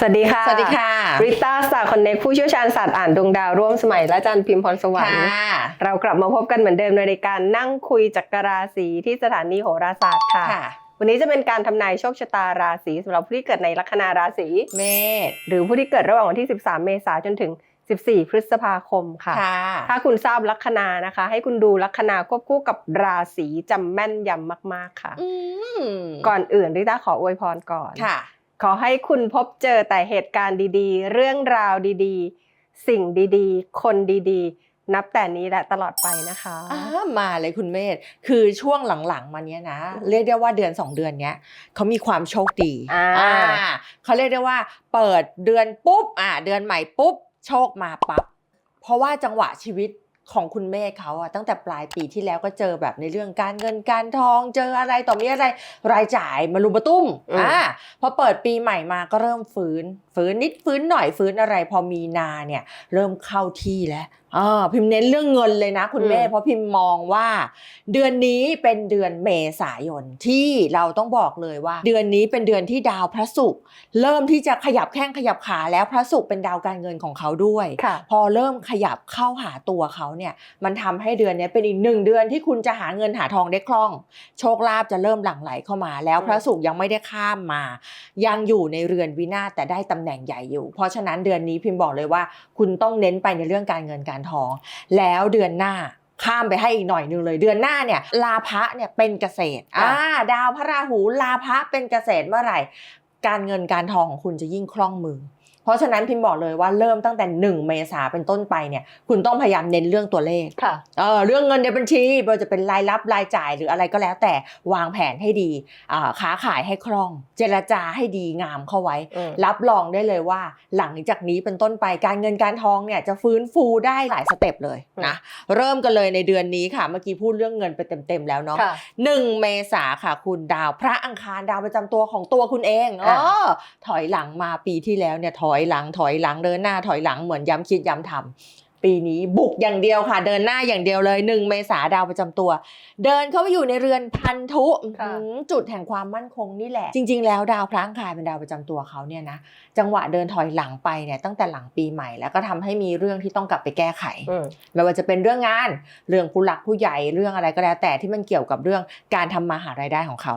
สวัสดีค่ะ สวัสดีค่ะริต้าสตาร์คอนเน็กผู้เชี่ยวชาญศาสตร์อ่านดวงดาวร่วมสมัยและอาจันพิมพ์พรสวรรค์ค่ะเรากลับมาพบกันเหมือนเดิมในรายการนั่งคุยจักรราศีที่สถานีโหราศาสตร์ค่ะค่ะ วันนี้จะเป็นการทำนายโชคชะตาราศีสำหรับผู้ที่เกิดในลัคนาราศีเมษหรือผู้ที่เกิดระหว่างวันที่ 13 เมษายนจนถึง 14 พฤษภาคมค่ะค่ะถ้าคุณทราบลัคนานะคะ ให้คุณดูลัคนาควบคู่กับราศีจำแม่นยำมาก ๆค่ะอืมก่อนอื่นริต้าขออวยพรก่อนค่ะ ขอให้คุณพบเจอแต่เหตุการณ์ดีๆ เรื่องราวดีๆ สิ่งดีๆ คนดีๆ นับแต่นี้และตลอดไปนะคะอ่ามาเลยคุณเมธคือช่วงหลังๆมาเนี้ยนะ เรียกได้ว่าเดือนสองเดือนเนี้ยเขามีความโชคดีอ่าอ่าเขาเรียกได้ว่า เปิดเดือนปุ๊บอ่าเดือนใหม่ปุ๊บโชคมาปั๊บเพราะว่าจังหวะชีวิต ของคุณเมฆเขาอะตั้งแต่ปลายปีที่แล้วก็เจอแบบในเรื่องการเงินการทองเจออะไรต่อมีอะไรรายจ่ายมารุมมาตุ้มอืมอ่าพอเปิดปีใหม่มาก็เริ่มฟื้น ฟื้นนิดฟื้นหน่อยฟื้นอะไร พอมีนาเนี่ยเริ่มเข้าที่แล้ว อ่าพิมพ์เน้นเรื่องเงินเลยนะคุณเมฆเพราะพิมพ์มองว่า เดือนนี้เป็นเดือนเมษายนที่เราต้องบอกเลยว่า เดือนนี้เป็นเดือนที่ดาวพระศุกร์เริ่มที่จะขยับแข้งขยับขาแล้วพระศุกร์เป็นดาวการเงินของเขาด้วยค่ะพอเริ่มขยับเข้าหาตัวเขาเนี่ยมันทำให้เดือนนี้เป็นอีกหนึ่งเดือนที่คุณจะหาเงินหาทองได้คล่อง โชคลาภจะเริ่มหลั่งไหลเข้ามา แล้วอืมพระศุกร์ยังไม่ได้ข้ามมา ยังอยู่ในเรือนวินาศแต่ได้ตำแหน่งใหญ่อยู่ เพราะฉะนั้นเดือนนี้พิมพ์บอกเลยว่า คุณต้องเน้นไปในเรื่องการเงินการทอง แล้วเดือนหน้าข้ามไปให้อีกหน่อยหนึงเลยเดือนหน้าเนี่ยลาภะเนี่ยเป็นเกษตรอ่าดาวพระราหูลาภะเป็นเกษตรเมื่อไหร่ การเงินการทองของคุณจะยิ่งคล่องมือเพ ราะฉะนั้นพิมพ์บอกเลยว่าเริ่มตั้งแต่ 1 เมษาเป็นต้นไปเนี่ยคุณต้องพยายามเน้นเรื่องตัวเลขค่ะเออเรื่องเงินในบัญชีไม่ว่าจะเป็นรายรับรายจ่ายหรืออะไรก็แล้วแต่วางแผนให้ดีอ่าค้าขายให้คล่อง เจรจาให้ดีงามเข้าไว้อืมรับรองได้เลยว่าหลังจากนี้เป็นต้นไปการเงินการทองเนี่ยจะฟื้นฟูได้หลายสเต็ปเลยนะเริ่มกันเลยในเดือนนี้ค่ะ เมื่อกี้พูดเรื่องเงินไปเต็มๆแล้วเนาะค่ะหนึ่งเมษาค่ะ คุณดาวพระอังคารดาวประจำตัวของตัวคุณเองเออะอถอยหลังมาปีที่แล้วเนี่ยถอยอยหลังถอยหลังเดินหน้าถอยหลังเหมือนย้ำคิดย้ำทำ ปีนี้บุกอย่างเดียวค่ะ เดินหน้าอย่างเดียวเลยหนึ่งเมษาดาวประจำตัว เดินเข้าไปอยู่ในเรือนพันธุค่ะอื้อหือจุดแห่งความมั่นคงนี่แหละ จริง ๆ แล้วดาวพระอังคารเป็นดาวประจำตัวเขาเนี่ยนะจังหวะเดินถอยหลังไปเนี่ยตั้งแต่หลังปีใหม่แล้วก็ทำให้มีเรื่องที่ต้องกลับไปแก้ไข อืม ไม่ว่าจะเป็นเรื่องงาน เรื่องผู้หลักผู้ใหญ่ เรื่องอะไรก็แล้ว แต่ที่มันเกี่ยวกับเรื่องการทำมาหารายได้ของเขา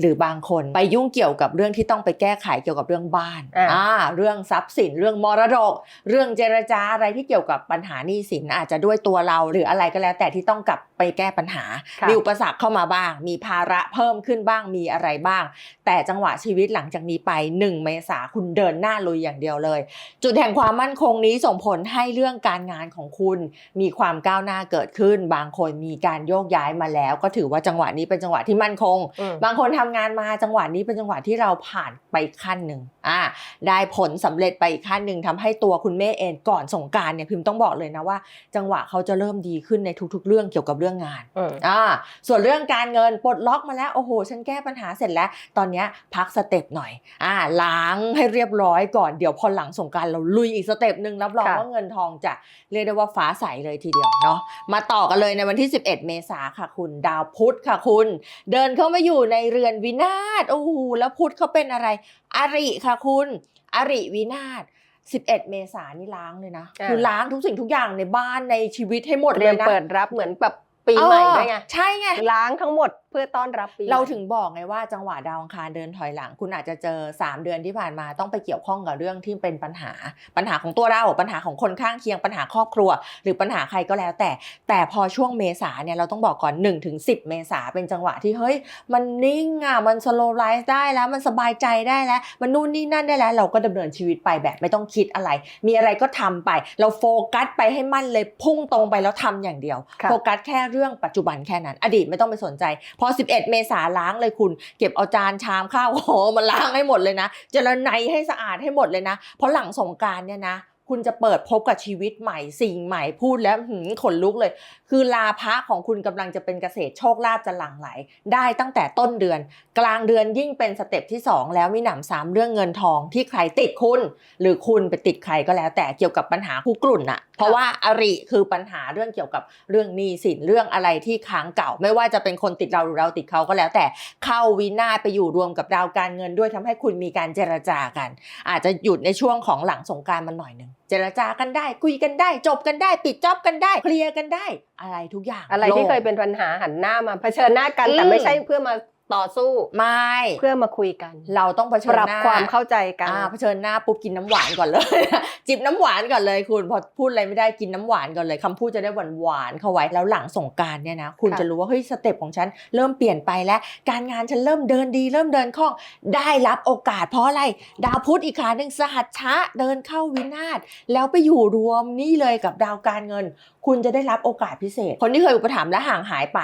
หรือบางคนไปยุ่งเกี่ยวกับเรื่องที่ต้องไปแก้ไขเกี่ยวกับเรื่องบ้านอ่าอ่าเรื่องทรัพย์สิน เรื่องมรดก เรื่องเจรจาอะไรที่เกี่ยวกับปัญหาหนี้สินอาจจะด้วยตัวเราหรืออะไรก็แล้ว แต่ที่ต้องกลับไปแก้ปัญหาค่ะมีอุปสรรคเข้ามาบ้าง มีภาระเพิ่มขึ้นบ้างมีอะไรบ้าง แต่จังหวะชีวิตหลังจากนี้ไป 1 เมษาคุณเดินหน้าลุยอย่างเดียวเลย จุดแห่งความมั่นคงนี้ส่งผลให้เรื่องการงานของคุณ มีความก้าวหน้าเกิดขึ้น บางคนมีการโยกย้ายมาแล้ว ก็ถือว่าจังหวะนี้เป็นจังหวะที่มั่นคงอืมบางคนทำงานมาจังหวะนี้เป็นจังหวะที่เราผ่านไปขั้นหนึ่งอ่าได้ผลสำเร็จไปอีกขั้นหนึ่งทำให้ตัวคุณเมฆเองก่อนสงกรารเนี่ยพิมพ์ต้องบอกเลยนะว่า จังหวะเขาจะเริ่มดีขึ้นในทุก ๆ เรื่องเกี่ยวกับเรื่องงานอืมอ่าส่วนเรื่องการเงินปลดล็อกมาแล้วโอ้โหฉันแก้ปัญหาเสร็จแล้ว ตอนเนี้ยพักสเต็ปหน่อยอ่าล้างให้เรียบร้อยก่อนเดี๋ยวพอหลังสงกรารเราลุยอีกสเต็ปหนึ่งรับรองค่ะว่าเงินทองจะเรียกได้ว่าฟ้าใสเลยทีเดียวเนาะมาต่อกันเลยในวันที่ 11 เมษาค่ะคุณดาวพุธค่ะคุณ เดินเข้ามาอยู่ในเรือนวินาศโอ้โหแล้วพุธเขาเป็นอะไร อริค่ะคุณ อริวินาศ 11 เมษานี่ล้างเลยนะอ่าคือล้างทุกสิ่งทุกอย่างในบ้านในชีวิตให้หมดเตเลรียมยนะเปิดรับเหมือนแบบปีใหม่ด้วยไง เออใช่ไง ล้างทั้งหมดเพื่อต้อนรับปีใหม่เราถึงบอกไงว่าจังหวะดาวอังคารเดินถอยหลัง คุณอาจจะเจอ 3 เดือนที่ผ่านมาต้องไปเกี่ยวข้องกับเรื่องที่เป็นปัญหา ปัญหาของตัวเราปัญหาของคนข้างเคียงปัญหาครอบครัว หรือปัญหาใครก็แล้ว แต่แต่พอช่วงเมษาเนี่ยเราต้องบอกก่อน1ถึง10เมษาเป็นจังหวะที่เฮ้ย มันนิ่งอะมันสโลไลซ์ได้แล้วมันสบายใจได้แล้ว มันนู่นนี่นั่นได้แล้ว เราก็ดำเนินชีวิตไปแบบไม่ต้องคิดอะไร มีอะไรก็ทำไป เราโฟกัสไปให้มั่นเลยพุ่งตรงไปแล้วทำอย่างเดียวค่ะโฟกัสแค่เรื่องปัจจุบันแค่นั้น อดีตไม่ต้องไปสนใจพอ 11 เมษาล้างเลยคุณ เก็บเอาจานชามข้าวหอมมาล้างให้หมดเลยนะเจรไนให้สะอาดให้หมดเลยนะ เพราะหลังสงการเนี่ยนะ คุณจะเปิดพบกับชีวิตใหม่สิ่งใหม่พูดแล้วหืมขนลุกเลย คือลาภะของคุณกำลังจะเป็นเกษตรโชคลาภจะหลั่งไหล ได้ตั้งแต่ต้นเดือน กลางเดือนยิ่งเป็นสเต็ปที่ 2 แล้วมีหนำซ้ำเรื่องเงินทองที่ใครติดคุณ หรือคุณไปติดใครก็แล้ว แต่เกี่ยวกับปัญหาคู่กลุ่นน่ะเพราะว่าอริคือปัญหาเรื่องเกี่ยวกับเรื่องหนี้สินเรื่องอะไรที่ค้างเก่า ไม่ว่าจะเป็นคนติดเราหรือเราติดเขาก็แล้ว แต่เข้าวินาศไปอยู่รวมกับดาวการเงินด้วยทำให้คุณมีการเจรจากัน อาจจะหยุดในช่วงของหลังสงการมันหน่อยหนึ่ง จรจากันได้ คุยกันได้ จบกันได้ ปิดจ็อบกันได้ เคลียร์กันได้ อะไรทุกอย่างอะไรที่โล่งเคยเป็นปัญหาหันหน้ามาเผชิญหน้ากันอืมแต่ไม่ใช่เพื่อมา ต่อสู้ไม่เพื่อมาคุยกัน เราต้องเผชิปญรับหน้าความเข้าใจกันอ่าเผชิญหน้าปุ๊บกินน้ำหวานก่อนเลย จิบน้ำหวานก่อนเลยคุณพอพูดอะไรไม่ได้กินน้ำหวานก่อนเลยคำพูดจะได้หวานหวานๆเข้าไว้แล้วหลังสงกรารเนี่ยนะคุณค่ะจะรู้ว่าเฮ้ยสเต็ปของฉันเริ่มเปลี่ยนไปแล้ว การงานฉันเริ่มเดินดี เริ่มเดินคล่องได้รับโอกาสเพราะอะไรดาวพุธอีกขาหนึ่งสหัชชะเดินเข้าวินาศแล้วไปอยู่รวมนี่เลยกับดาวการเงิน คุณจะได้รับโอกาสพิเศษ คนที่เคยอุปถัมภ์และห่างหายไป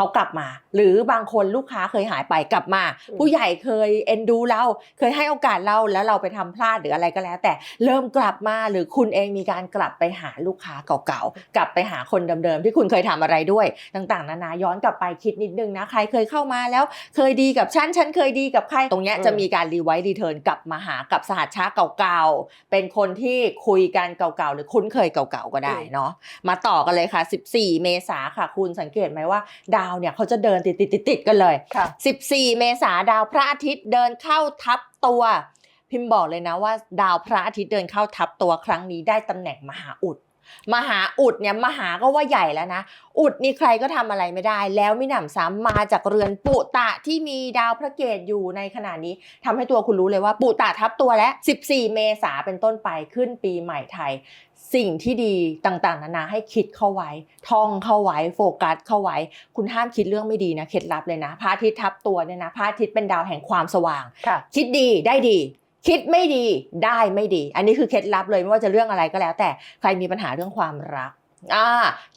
เขากลับมา หรือบางคนลูกค้าเคยหายไปกลับมาอืมผู้ใหญ่เคยเอ็นดูเราเคยให้โอกาสเราแล้วเราไปทำพลาดหรืออะไรก็แล้ว แต่เริ่มกลับมาหรือคุณเองมีการกลับไปหาลูกค้าเก่าๆกลับไปหาคนเดิมๆที่คุณเคยทำอะไรด้วย ต่างๆนานาย้อนกลับไปคิดนิดนึงนะใครเคยเข้ามาแล้ว เคยดีกับฉันฉันเคยดีกับใครตรงเนี้ยอืมจะมีการรีไวซ์รีเทิร์นกลับมาหากับสหัชชาเก่าๆเป็นคนที่คุยกันเก่าๆหรือคุ้นเคยเก่าๆก็ได้เนาะมาต่อกันเลยค่ะ 14 เมษาค่ะ คุณสังเกตไหมว่า ดาวเนี่ยเขาจะเดินติดติดติดติดๆกันเลย ค่ะ 14 เมษาดาวพระอาทิตย์เดินเข้าทับตัว พิมพ์บอกเลยนะว่า ดาวพระอาทิตย์เดินเข้าทับตัวครั้งนี้ได้ตำแหน่งมหาอุด มหาอุดเนี่ยมหาก็ว่าใหญ่แล้วนะ อุดนี่ใครก็ทำอะไรไม่ได้ แล้วมิหนำซ้ำมาจากเรือนปุตะที่มีดาวพระเกตอยู่ในขณะนี้ทำให้ตัวคุณรู้เลยว่าปุตะทับตัวแล้ว14 เมษาเป็นต้นไปขึ้นปีใหม่ไทย สิ่งที่ดีต่างๆ นานาให้คิดเข้าไว้ ท่องเข้าไว้ โฟกัสเข้าไว้ คุณห้ามคิดเรื่องไม่ดีนะ เคล็ดลับเลยนะพระอาทิตย์ทับตัวเนี่ยนะพระอาทิตย์เป็นดาวแห่งความสว่างค่ะคิดดีได้ดี คิดไม่ดีได้ไม่ดี อันนี้คือเคล็ดลับเลยไม่ว่าจะเรื่องอะไรก็แล้ว แต่ใครมีปัญหาเรื่องความรักอ่า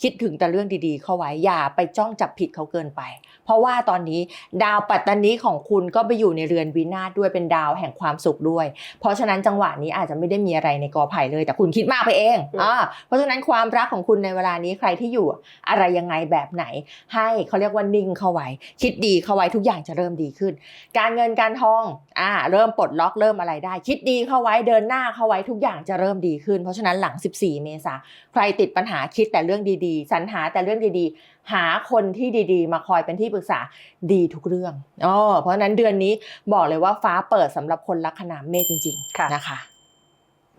คิดถึงแต่เรื่องดีๆ เข้าไว้อย่าไปจ้องจับผิดเขาเกินไปเพราะว่าตอนนี้ดาวปัตตานีของคุณก็ไปอยู่ในเรือนวินาศด้วยเป็นดาวแห่งความสุขด้วย เพราะฉะนั้นจังหวะนี้อาจจะไม่ได้มีอะไรในกอไผ่เลย แต่คุณคิดมากไปเองอืมอ่าเพราะฉะนั้นความรักของคุณในเวลานี้ใครที่อยู่อะไรยังไงแบบไหน ให้เขาเรียกว่านิ่งเข้าไว้ คิดดีเข้าไว้ทุกอย่างจะเริ่มดีขึ้น การเงินการทองอ่าเริ่มปลดล็อกเริ่มอะไรได้ คิดดีเข้าไว้เดินหน้าเข้าไว้ทุกอย่างจะเริ่มดีขึ้น เพราะฉะนั้นหลัง 14 เมษาใครติดปัญหาคิดแต่เรื่องดีๆสรรหาแต่เรื่องดีๆ หาคนที่ดีๆ มาคอยเป็นที่ปรึกษาดีทุกเรื่องอ๋อเพราะฉะนั้นเดือนนี้บอกเลยว่าฟ้าเปิดสำหรับคนลัคนาเมษจริงค่ะๆนะคะ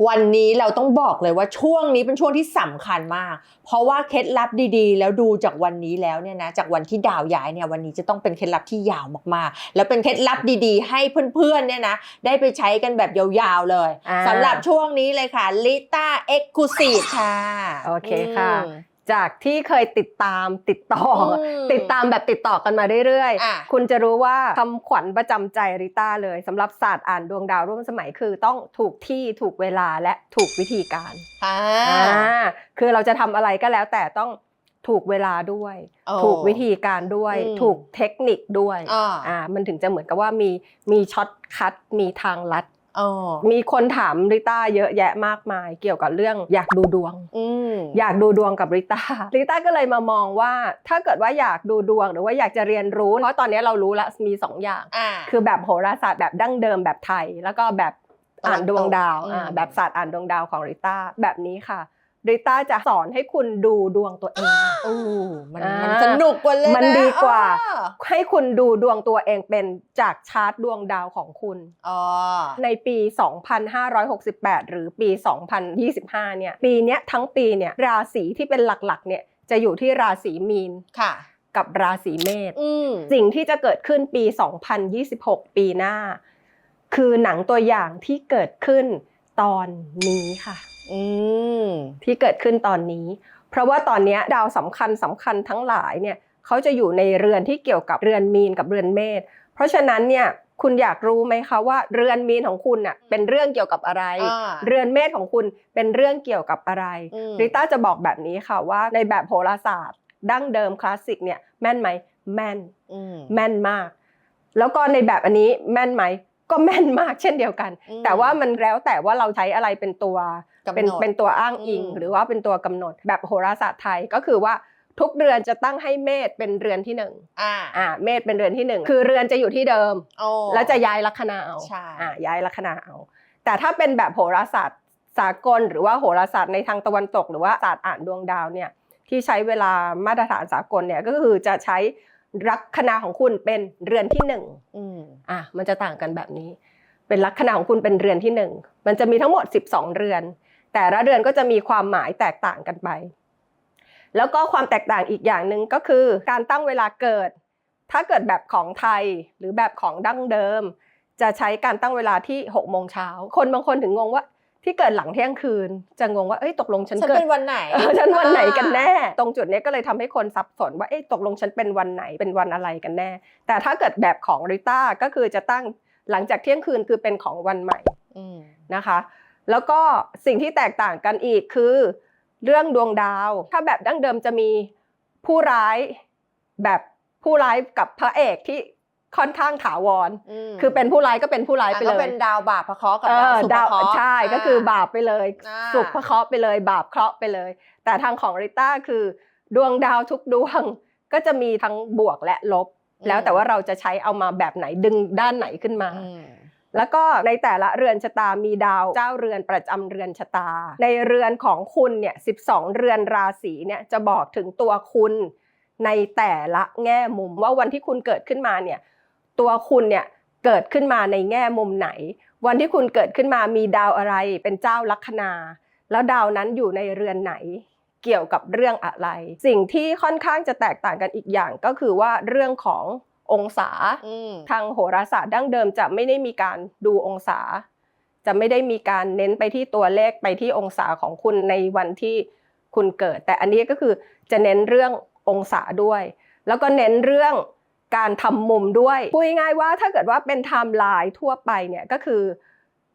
วันนี้เราต้องบอกเลยว่าช่วงนี้เป็นช่วงที่สำคัญมาก เพราะว่าเคล็ดลับดีๆ แล้วดูจากวันนี้แล้วเนี่ยนะจากวันที่ดาวย้ายเนี่ยวันนี้จะต้องเป็นเคล็ดลับที่ยาวมากๆ แล้วเป็นเคล็ดลับดีๆ ให้เพื่อนๆเนี่ยนะได้ไปใช้กันแบบยาวๆเลยอ่าสำหรับช่วงนี้เลยค่ะลิต้าเอ็กซ์คลูซีฟค่ะ โอเคค่ะอืม จากที่เคยติดตามติดต่ออมติดตามแบบติดต่อกันมาเรื่อยอะๆคุณจะรู้ว่าคำขวัญประจำใจริต้าเลยสำหรับศาสตร์อ่านดวงดาวร่วมสมัยคือต้องถูกที่ถูกเวลาและถูกวิธีการอ่าอ่าคือเราจะทำอะไรก็แล้วแต่ต้องถูกเวลาด้วยโอ้ถูกวิธีการด้วยอืมถูกเทคนิคด้วยอ่าอ่ามันถึงจะเหมือนกับว่ามีมีช็อตคัทมีทางลัดอ๋อ มีคนถามริต้าเยอะแยะมากมาย เกี่ยวกับเรื่องอยากดูดวงอืมอยากดูดวงกับริต้าริต้าก็เลยมามองว่า ถ้าเกิดว่าอยากดูดวงหรือว่าอยากจะเรียนรู้ เพราะตอนนี้เรารู้แล้วมีสองอย่างอ่าคือแบบโหราศาสตร์แบบดั้งเดิมแบบไทย แล้วก็แบบอ่านดวงดาวอืมอ่าแบบศาสตร์อ่านดวงดาวของริต้าแบบนี้ค่ะ ริต้าจะสอนให้คุณดูดวงตัวเองโอ้มันอ่ามัมันสนุกกว่าเลยะมันดีกว่าอ๋อให้คุณดูดวงตัวเองเป็นจากชาร์ตดวงดาวของคุณอ๋อในปี 2568 หรือปี 2025 เนี่ย ปีเนี้ยทั้งปีเนี่ยราศีที่เป็นหลักๆ เนี่ยจะอยู่ที่ราศีมีนค่ะกับราศีเมษอืมสิ่งที่จะเกิดขึ้นปี 2026 ปีหน้า คือหนังตัวอย่างที่เกิดขึ้น ตอนนี้ค่ะอืมที่เกิดขึ้นตอนนี้ เพราะว่าตอนเนี้ยดาวสำคัญสำคัญทั้งหลายเนี่ยเขาจะอยู่ในเรือนที่เกี่ยวกับเรือนมีนกับเรือนเมษเพราะฉะนั้นเนี่ยคุณอยากรู้ไหมคะว่าเรือนมีนของคุณน่ะเป็นเรื่องเกี่ยวกับอะไรอ่าเรือนเมษของคุณเป็นเรื่องเกี่ยวกับอะไรอืมริต้าจะบอกแบบนี้ค่ะว่าในแบบโหราศาสตร์ ดั้งเดิมคลาสสิกเนี่ยแม่นไหมแม่นอืมแม่นมาก แล้วก็ในแบบอันนี้แม่นไหม ก็แม่นมากเช่นเดียวกันอืมแต่ว่ามันแล้วแต่ว่าเราใช้อะไรเป็นตัวกำหนดเป็นเป็นตัวอ้างอิงอืมหรือว่าเป็นตัวกำหนดแบบโหราศาสตร์ไทยก็คือว่าทุกเรือนจะตั้งให้เมษเป็นเรือนที่หนึ่งอ่าอ่าเมษเป็นเรือนที่หนึ่งคือเรือนจะอยู่ที่เดิมโอ้แล้วจะย้ายลัคนาเอาใช่อ่าย้ายลัคนาเอาแต่ถ้าเป็นแบบโหราศาสตร์สากล หรือว่าโหราศาสตร์ในทางตะวันตก หรือว่าศาสตร์อ่านดวงดาวเนี่ยที่ใช้เวลามาตรฐานสากลเนี่ยก็คือจะใช้ ลัคนาของคุณเป็นเรือนที่หนึ่งอืมอะมันจะต่างกันแบบนี้ เป็นลัคนาของคุณเป็นเรือนที่หนึ่งมันจะมีทั้งหมด 12 เรือน แต่ละเรือนก็จะมีความหมายแตกต่างกันไป แล้วก็ความแตกต่างอีกอย่างหนึ่งก็คือ การตั้งเวลาเกิด ถ้าเกิดแบบของไทยหรือแบบของดั้งเดิม จะใช้การตั้งเวลาที่6โมงเช้าคนบางคนถึงงงว่า ที่เกิดหลังเที่ยงคืน จะงงว่าเอ้ยตกลงฉันฉันเกิดเป็นวันไหนเออฉันวันไหนกันแน่ ตรงจุดเนี้ยก็เลยทำให้คนสับสนว่าเอ๊ะตกลงฉันเป็นวันไหนเป็นวันอะไรกันแน่ แต่ถ้าเกิดแบบของริต้าก็คือจะตั้งหลังจากเที่ยงคืนคือเป็นของวันใหม่อืมนะคะ แล้วก็สิ่งที่แตกต่างกันอีกคือ เรื่องดวงดาว ถ้าแบบดั้งเดิมจะมีผู้ร้ายแบบผู้ร้ายกับพระเอกที่ ค่อนข้างถาวรมคือเป็นผู้ร้ายก็เป็นผู้ร้ายไปอะเลก็ยเป็นดาวบาปพระเคราะห์กับเอดาวอสุภดาวเคราะห์ใช่ก็คือบาปไปเลยอ่าสุขเคราะห์ไปเลย บาปเคราะห์ไปเลย แต่ทางของริต้าคือ ดวงดาวทุกดวงก็จะมีทั้งบวกและลบ แล้วแต่ว่าเราจะใช้เอามาแบบไหนดึงด้านไหนขึ้นมาอืมแล้วก็ในแต่ละเรือนชะตามีดาวเจ้าเรือนประจำเรือนชะตา ในเรือนของคุณเนี่ย12เรือนราศีเนี่ยจะบอกถึงตัวคุณในแต่ละแง่มุมว่าวันที่คุณเกิดขึ้นมาเนี่ย ตัวคุณเนี่ยเกิดขึ้นมาในแง่มุมไหน วันที่คุณเกิดขึ้นมามีดาวอะไร เป็นเจ้าลัคนา แล้วดาวนั้นอยู่ในเรือนไหน เกี่ยวกับเรื่องอะไร สิ่งที่ค่อนข้างจะแตกต่างกันอีกอย่างก็คือว่าเรื่องขององศาอืมทางโหราศาสตร์ดั้งเดิมจะไม่ได้มีการดูองศา จะไม่ได้มีการเน้นไปที่ตัวเลขไปที่องศาของคุณในวันที่คุณเกิด แต่อันนี้ก็คือจะเน้นเรื่ององศาด้วย แล้วก็เน้นเรื่อง การทำมุมด้วยพูดง่ายๆว่าถ้าเกิดว่าเป็นไทม์ไลน์ทั่วไปเนี่ยก็คือ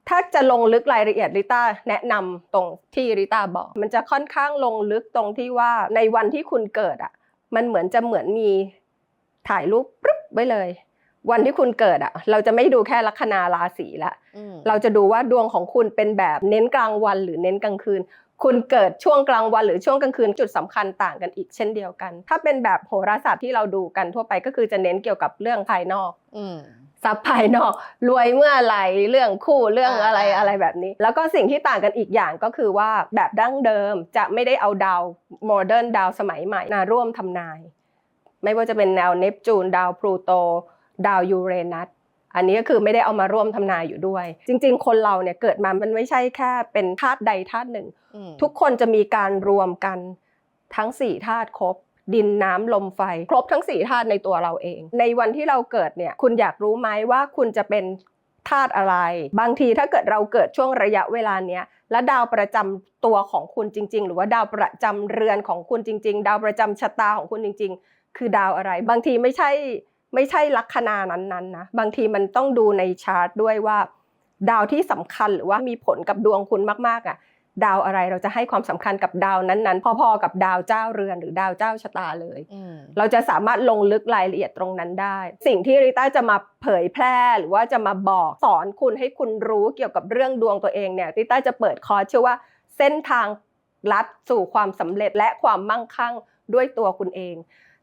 ถ้าจะลงลึกรายละเอียดริต้าแนะนำตรงที่ริต้าบอก มันจะค่อนข้างลงลึกตรงที่ว่าในวันที่คุณเกิดอะมันเหมือนจะเหมือนมีถ่ายรูปปุ๊บไว้เลย วันที่คุณเกิดอะ เราจะไม่ดูแค่ลัคนาราศีละอืมเราจะดูว่าดวงของคุณเป็นแบบเน้นกลางวันหรือเน้นกลางคืน คุณเกิดช่วงกลางวันหรือช่วงกลางคืนจุดสำคัญต่างกันอีกเช่นเดียวกัน ถ้าเป็นแบบโหราศาสตร์ที่เราดูกันทั่วไปก็คือจะเน้นเกี่ยวกับเรื่องภายนอกอืมทรัพย์ภายนอกรวยเมื่อไหร่เรื่องคู่เรื่องอะไรอ่าอะไรแบบนี้ แล้วก็สิ่งที่ต่างกันอีกอย่างก็คือว่าแบบดั้งเดิมจะไม่ได้เอาดาวโมเดิร์นดาวสมัยใหม่มาร่วมทำนาย ไม่ว่าจะเป็นแนวเนปจูนดาวพลูโต ดาวยูเรนัส อันนี้ก็คือไม่ได้เอามาร่วมทำนายอยู่ด้วย จริง ๆ คนเราเนี่ยเกิดมามันไม่ใช่แค่เป็นธาตุใดธาตุหนึ่งอืมทุกคนจะมีการรวมกันทั้ง4ธาตุครบดินน้ำลมไฟ ครบทั้ง4ธาตุในตัวเราเอง ในวันที่เราเกิดเนี่ยคุณอยากรู้ไหมว่าคุณจะเป็นธาตุอะไร บางทีถ้าเกิดเราเกิดช่วงระยะเวลาเนี้ยและดาวประจำตัวของคุณจริง ๆ หรือว่าดาวประจำเรือนของคุณจริง ๆ ดาวประจำชะตาของคุณจริง ๆ คือดาวอะไร บางทีไม่ใช่ ไม่ใช่ลัคนานั้นๆนะบางทีมันต้องดูในชาร์ตด้วยว่า ดาวที่สำคัญหรือว่ามีผลกับดวงคุณมากๆอะดาวอะไรเราจะให้ความสำคัญกับดาวนั้นๆ พอๆกับดาวเจ้าเรือนหรือดาวเจ้าชะตาเลยอืมเราจะสามารถลงลึกรายละเอียดตรงนั้นได้ สิ่งที่ริต้าจะมาเผยแพร่หรือว่าจะมาบอกสอนคุณให้คุณรู้เกี่ยวกับเรื่องดวงตัวเองเนี่ยริต้าจะเปิดคอร์สชื่อว่าเส้นทางลัดสู่ความสำเร็จและความมั่งคั่งด้วยตัวคุณเอง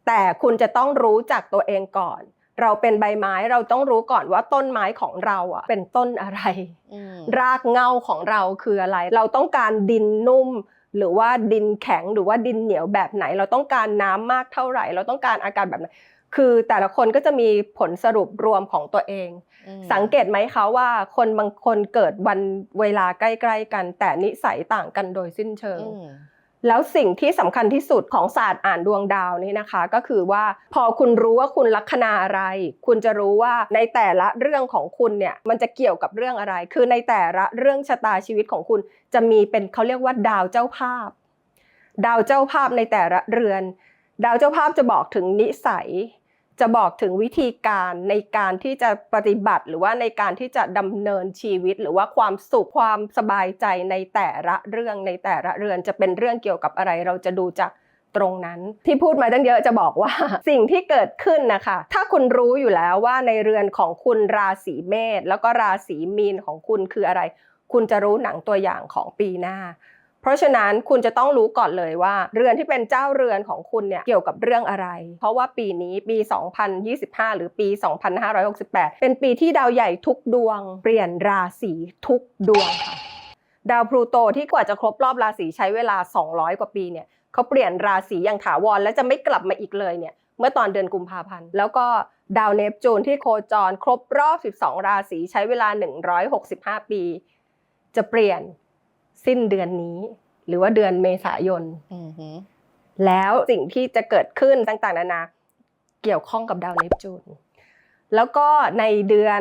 แต่คุณจะต้องรู้จักตัวเองก่อน เราเป็นใบไม้เราต้องรู้ก่อนว่าต้นไม้ของเราอะเป็นต้นอะไรอืมรากเหง้าของเราคืออะไร เราต้องการดินนุ่ม หรือว่าดินแข็งหรือว่าดินเหนียวแบบไหน เราต้องการน้ำมากเท่าไหร่ เราต้องการอากาศแบบไหนคือแต่ละคนก็จะมีผลสรุปรวมของตัวเองอืมสังเกตไหมคะว่าคนบางคนเกิดวันเวลาใกล้ ๆ กัน แต่นิสัยต่างกันโดยสิ้นเชิงอืม แล้วสิ่งที่สำคัญที่สุดของศาสตร์อ่านดวงดาวนี่นะคะ ก็คือว่าพอคุณรู้ว่าคุณลัคนาอะไร คุณจะรู้ว่าในแต่ละเรื่องของคุณเนี่ยมันจะเกี่ยวกับเรื่องอะไร คือในแต่ละเรื่องชะตาชีวิตของคุณจะมีเป็นเขาเรียกว่าดาวเจ้าภาพ ดาวเจ้าภาพในแต่ละเรือน ดาวเจ้าภาพจะบอกถึงนิสัย จะบอกถึงวิธีการในการที่จะปฏิบัติ หรือว่าในการที่จะดำเนินชีวิต หรือว่าความสุขความสบายใจในแต่ละเรื่องในแต่ละเรือนจะเป็นเรื่องเกี่ยวกับอะไร เราจะดูจากตรงนั้นที่พูดมาตั้งเยอะจะบอกว่า สิ่งที่เกิดขึ้นนะคะ ถ้าคุณรู้อยู่แล้วว่าในเรือนของคุณราศีเมษแล้วก็ราศีมีนของคุณคืออะไร คุณจะรู้หนังตัวอย่างของปีหน้า เพราะฉะนั้นคุณจะต้องรู้ก่อนเลยว่า เรือนที่เป็นเจ้าเรือนของคุณเนี่ยเกี่ยวกับเรื่องอะไร เพราะว่าปีนี้ปี 2025 หรือปี 2568 เป็นปีที่ดาวใหญ่ทุกดวง เปลี่ยนราศีทุกดวงค่ะ ดาวพลูโตที่กว่าจะครบรอบราศีใช้เวลา 200 กว่าปีเนี่ยเขาเปลี่ยนราศีอย่างถาวรและจะไม่กลับมาอีกเลยเนี่ยเมื่อตอนเดือนกุมภาพันธ์ แล้วก็ดาวเนปจูนที่โคจรครบรอบ 12 ราศีใช้เวลา 165 ปี จะเปลี่ยน สิ้นเดือนนี้ หรือว่าเดือนเมษายนอือหือแล้วสิ่งที่จะเกิดขึ้นต่างๆนานาเกี่ยวข้องกับดาวเนปจูนแล้วก็ในเดือน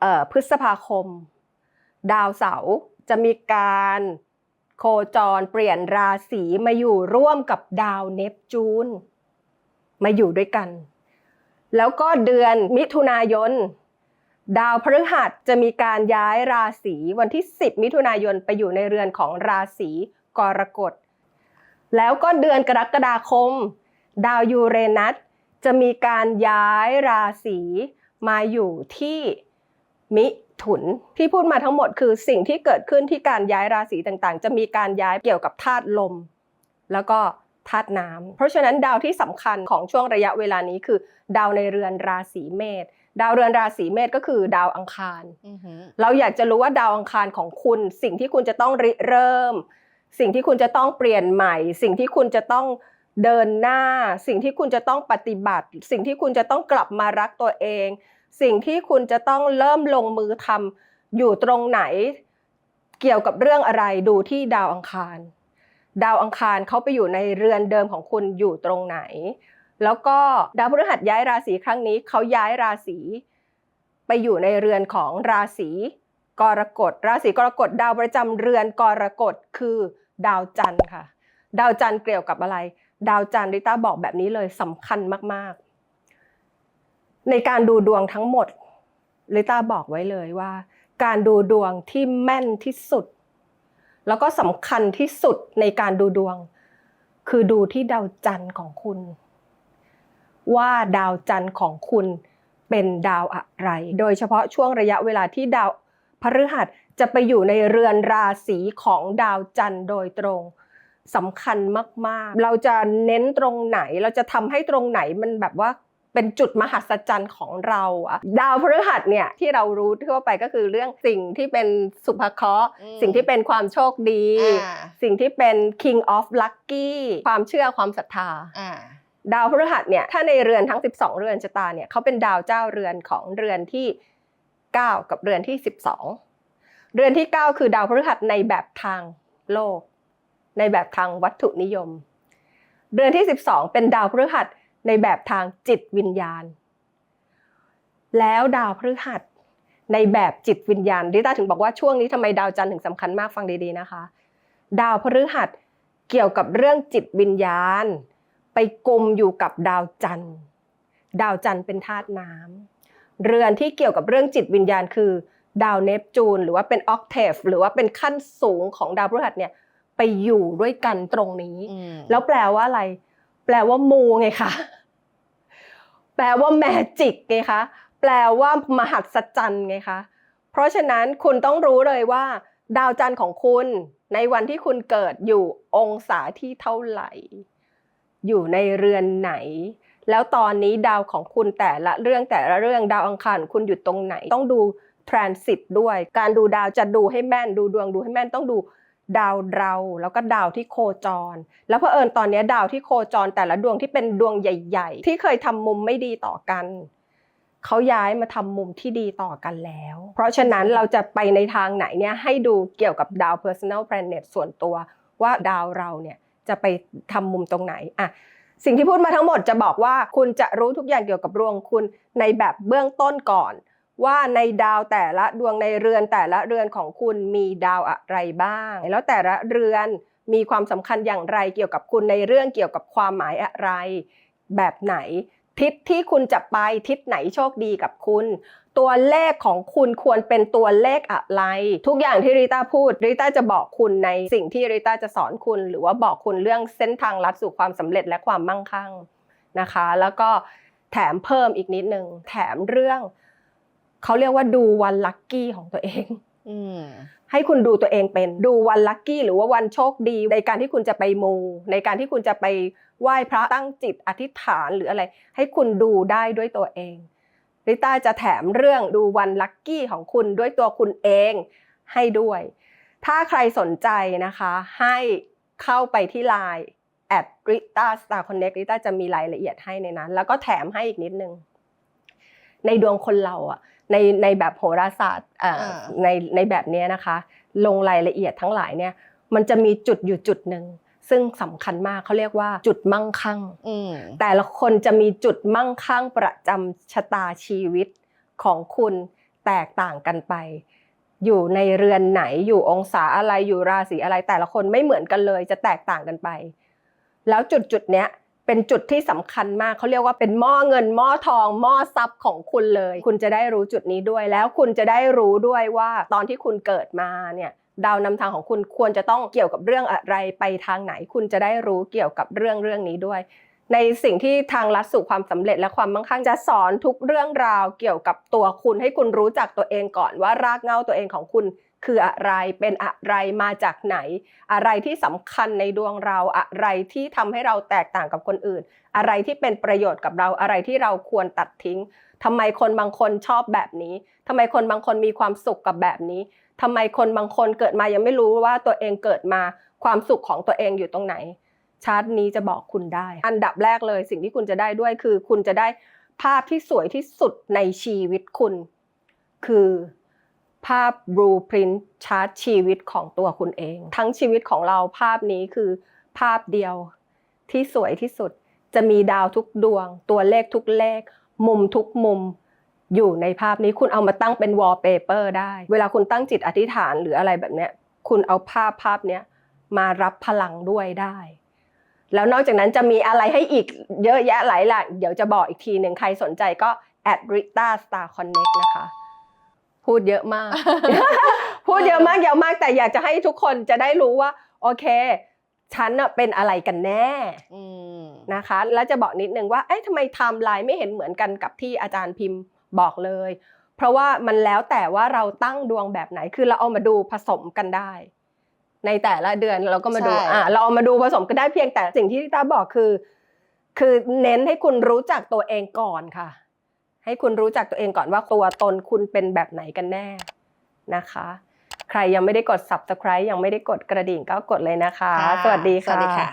เออพฤษภาคม ดาวเสาร์จะมีการโคจรเปลี่ยนราศีมาอยู่ร่วมกับดาวเนปจูนมาอยู่ด้วยกัน แล้วก็เดือนมิถุนายน ดาวพฤหัสจะมีการย้ายราศีวันที่ 10 มิถุนายนไปอยู่ในเรือนของราศีกรกฎ แล้วก็เดือนกรกฎาคม ดาวยูเรนัสจะมีการย้ายราศีมาอยู่ที่มิถุนที่พูดมาทั้งหมดคือสิ่งที่เกิดขึ้นที่การย้ายราศีต่างๆ จะมีการย้ายเกี่ยวกับธาตุลม แล้วก็ธาตุน้ำเพราะฉะนั้นดาวที่สำคัญของช่วงระยะเวลานี้คือ ดาวในเรือนราศีเมษ ดาวเรือนราศีเมษก็คือดาวอังคารอือหือเราอยากจะรู้ว่าดาวอังคารของคุณ สิ่งที่คุณจะต้องริเริ่ม สิ่งที่คุณจะต้องเปลี่ยนใหม่ สิ่งที่คุณจะต้องเดินหน้า สิ่งที่คุณจะต้องปฏิบัติ สิ่งที่คุณจะต้องกลับมารักตัวเอง สิ่งที่คุณจะต้องเริ่มลงมือทำอยู่ตรงไหน เกี่ยวกับเรื่องอะไรดูที่ดาวอังคาร ดาวอังคารเขาไปอยู่ในเรือนเดิมของคุณอยู่ตรงไหน แล้วก็ดาวพฤหัสย้ายราศีครั้งนี้เขาย้ายราศีไปอยู่ในเรือนของราศีกรกฎ ราศีกรกฎดาวประจำเรือนกรกฎคือดาวจันทร์ค่ะ ดาวจันทร์เกี่ยวกับอะไร ดาวจันทร์ริต้าบอกแบบนี้เลยสำคัญมากๆ ในการดูดวงทั้งหมดริต้าบอกไว้เลยว่า การดูดวงที่แม่นที่สุด แล้วก็สำคัญที่สุดในการดูดวง คือดูที่ดาวจันทร์ของคุณ ว่าดาวจันทร์ของคุณเป็นดาวอะไร โดยเฉพาะช่วงระยะเวลาที่ดาวพฤหัสจะไปอยู่ในเรือนราศีของดาวจันทร์โดยตรงสำคัญมากๆ เราจะเน้นตรงไหน เราจะทำให้ตรงไหนมันแบบว่าเป็นจุดมหัศจรรย์ของเราอะดาวพฤหัสเนี่ยที่เรารู้ทั่วไปก็คือเรื่องสิ่งที่เป็นสุภเคราะห์อืมสิ่งที่เป็นความโชคดีอ่าสิ่งที่เป็น king of lucky ความเชื่อความศรัทธาอ่า ดาวพฤหัสเนี่ยถ้าในเรือนทั้ง 12 เรือนชะตาเนี่ยเขาเป็นดาวเจ้าเรือนของเรือนที่ 9 กับเรือนที่ 12 เรือนที่ 9 คือดาวพฤหัสในแบบทางโลก ในแบบทางวัตถุนิยม เรือนที่ 12 เป็นดาวพฤหัสในแบบทางจิตวิญญาณ แล้วดาวพฤหัสในแบบจิตวิญญาณดิต้าถึงบอกว่าช่วงนี้ทำไมดาวจันทร์ถึงสำคัญมากฟังดีๆนะคะ ดาวพฤหัสเกี่ยวกับเรื่องจิตวิญญาณ ไปกลมอยู่กับดาวจันทร์ ดาวจันทร์เป็นธาตุน้ำเรือนที่เกี่ยวกับเรื่องจิตวิญญาณคือ ดาวเนปจูน หรือว่าเป็นออกเทฟหรือว่าเป็นขั้นสูงของดาวพฤหัสเนี่ยไปอยู่ด้วยกันตรงนี้อืมแล้วแปลว่าอะไร แปลว่ามูไงคะแปลว่าแมจิกไงคะแปลว่ามหัศจรรย์ไงคะเพราะฉะนั้นคุณต้องรู้เลยว่า ดาวจันทร์ของคุณในวันที่คุณเกิดอยู่องศาที่เท่าไหร่ อยู่ในเรือนไหน แล้วตอนนี้ดาวของคุณแต่ละเรื่องแต่ละเรื่องดาวอังคารคุณอยู่ตรงไหน ต้องดู transit ด้วย การดูดาวจะดูให้แม่นดูดวงดูให้แม่นต้องดูดาวเราแล้วก็ดาวที่โคจร แล้วเพอเอิญตอนนี้ดาวที่โคจร แต่ละดวงที่เป็นดวงใหญ่ ๆ ที่เคยทำมุมไม่ดีต่อกันเขาย้ายมาทำมุมที่ดีต่อกันแล้ว เพราะฉะนั้นเราจะไปในทางไหนเนี่ยให้ดูเกี่ยวกับดาว personal planet ส่วนตัวว่าดาวเราเนี่ย จะไปทำมุมตรงไหนอะสิ่งที่พูดมาทั้งหมดจะบอกว่าคุณจะรู้ทุกอย่างเกี่ยวกับดวงคุณในแบบเบื้องต้นก่อน ว่าในดาวแต่ละดวงในเรือนแต่ละเรือนของคุณมีดาวอะไรบ้าง แล้วแต่ละเรือนมีความสำคัญอย่างไรเกี่ยวกับคุณในเรื่องเกี่ยวกับความหมายอะไร แบบไหน ทิศที่คุณจะไปทิศไหนโชคดีกับคุณ ตัวเลขของคุณควรเป็นตัวเลขอะไร ทุกอย่างที่ริต้าพูดริต้าจะบอกคุณในสิ่งที่ริต้าจะสอนคุณ หรือว่าบอกคุณเรื่องเส้นทางลัดสู่ความสำเร็จและความมั่งคั่งนะคะ แล้วก็แถมเพิ่มอีกนิดนึงแถมเรื่องเขาเรียกว่าดูวันลัคกี้ของตัวเองอืมให้คุณดูตัวเองเป็นดูวันลัคกี้หรือว่าวันโชคดี ในการที่คุณจะไปมู ในการที่คุณจะไป ไหว้พระตั้งจิตอธิษฐานหรืออะไร ให้คุณดูได้ด้วยตัวเองริต้าจะแถมเรื่องดูวันลัคกี้ของคุณด้วยตัวคุณเองให้ด้วย ถ้าใครสนใจนะคะให้เข้าไปที่ Line at Rita Star Connect ริต้าจะมีรายละเอียดให้ในนั้น แล้วก็แถมให้อีกนิดนึง ในดวงคนเราอะในในแบบโหราศาสตร์เอ่ออ่าในในแบบเนี้ยนะคะ ลงรายละเอียดทั้งหลายเนี่ย มันจะมีจุดอยู่จุดหนึ่ง ซึ่งสำคัญมากเขาเรียกว่าจุดมั่งคั่งอืมแต่ละคนจะมีจุดมั่งคั่งประจำชะตาชีวิตของคุณแตกต่างกันไป อยู่ในเรือนไหนอยู่องศาอะไรอยู่ราศีอะไร แต่ละคนไม่เหมือนกันเลยจะแตกต่างกันไป แล้วจุดจุดๆเนี้ยเป็นจุดที่สำคัญมากเขาเรียกว่าเป็นหม้อเงินหม้อทองหม้อทรัพย์ของคุณเลย คุณจะได้รู้จุดนี้ด้วยแล้วคุณจะได้รู้ด้วยว่าตอนที่คุณเกิดมาเนี่ย ดาวนำทางของคุณควรจะต้องเกี่ยวกับเรื่องอะไรไปทางไหน คุณจะได้รู้เกี่ยวกับเรื่องเรื่องนี้ด้วย ในสิ่งที่ทางลัดสู่ความสำเร็จและความมั่งคั่งจะสอนทุกเรื่องราวเกี่ยวกับตัวคุณ ให้คุณรู้จักตัวเองก่อนว่ารากเหง้าตัวเองของคุณคืออะไรเป็นอะไรมาจากไหน อะไรที่สำคัญในดวงเราอะไรที่ทำให้เราแตกต่างกับคนอื่น อะไรที่เป็นประโยชน์กับเราอะไรที่เราควรตัดทิ้งทำไมคนบางคนชอบแบบนี้ทำไมคนบางคนมีความสุขกับแบบนี้ทำไมคนบางคนเกิดมายังไม่รู้ว่าตัวเองเกิดมาความสุขของตัวเองอยู่ตรงไหน ชาร์ตนี้จะบอกคุณได้ อันดับแรกเลยสิ่งที่คุณจะได้ด้วยคือ คุณจะได้ภาพที่สวยที่สุดในชีวิตคุณ คือภาพ blueprint ชาร์ตชีวิตของตัวคุณเอง ทั้งชีวิตของเราภาพนี้คือภาพเดียวที่สวยที่สุด จะมีดาวทุกดวง ตัวเลขทุกเลข มุมทุกมุม อยู่ในภาพนี้คุณเอามาตั้งเป็น wallpaper ได้ เวลาคุณตั้งจิตอธิษฐานหรืออะไรแบบเนี้ยคุณเอาภาพภาพเนี้ยมารับพลังด้วยได้ แล้วนอกจากนั้นจะมีอะไรให้อีกเยอะแยะหลายหลากเดี๋ยวจะบอกอีกทีหนึ่งใครสนใจก็ at Rita Star Connect นะคะ พูดเยอะมาก พูดเยอะมากเยอะมากแต่อยากจะให้ทุกคนจะได้รู้ว่า โอเค ฉันน่ะเป็นอะไรกันแน่อืมนะคะ แล้วจะบอกนิดนึงว่าเอ๊ะทำไมไทม์ไลน์ไม่เห็นเหมือนกันกับที่อาจารย์พิมพ์ บอกเลย เพราะว่ามันแล้วแต่ว่าเราตั้งดวงแบบไหนคือเราเอามาดูผสมกันได้ ในแต่ละเดือนเราก็มาดูใช่อะเราเอามาดูผสมกันได้เพียงแต่สิ่งที่ลิต้าบอกคือ คือเน้นให้คุณรู้จักตัวเองก่อนค่ะ ให้คุณรู้จักตัวเองก่อนว่าตัวตนคุณเป็นแบบไหนกันแน่นะคะ ใครยังไม่ได้กด subscribe ยังไม่ได้กดกระดิ่งก็กดเลยนะคะค่ะสวัสดีสวัสดีค่ะค่ะ